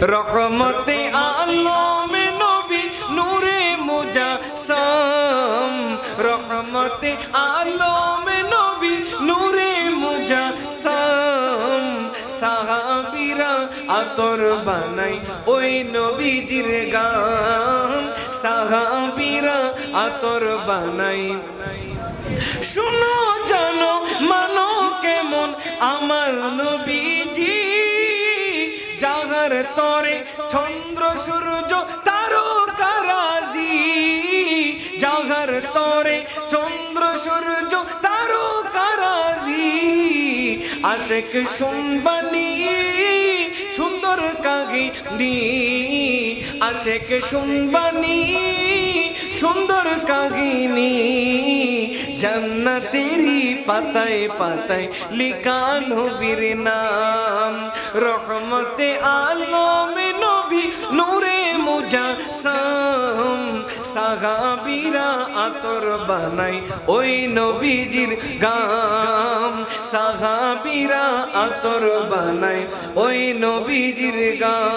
রহমতে আলমে নবী নূরে মুজাসম। রহমতে আলমে নবী নূরে মুজাসম। সাহাবীরা আতর বানাই ওই নবীজির গান। সাহাবীরা আতর বানাই। শুনো জানো, মানো কেমন আমার নবীজি। তরে চন্দ্র, সূর্য, তারকারাজি। জাগার তরে চন্দ্র, সূর্য, তারকারাজি। আশেক শুনবানি সুন্দর কাগিনী আশেক শুনবানি সুন্দর কাহিনী জান্নাতেরি পাতায় পাতায় লিখা নবীর নাম। রহমতে আলমে নবী নূরে মুজাসম, সাহাবিরা আতর বানাই ওই নবীজির গাম। সাহাবিরা আতর বানাই ওই নবীজির গাম।